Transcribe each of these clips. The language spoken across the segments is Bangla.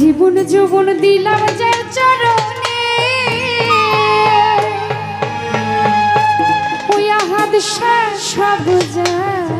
জীবন যৌবন দিলাম যার চরণে। ওই আহাদ সব যায়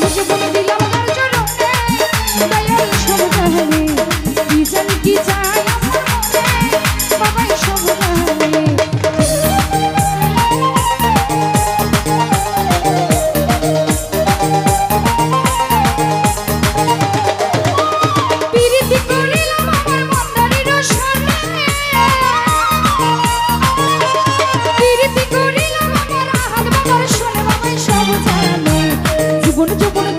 জীবন জীবন দিলাম যার পিরিতি করিলাম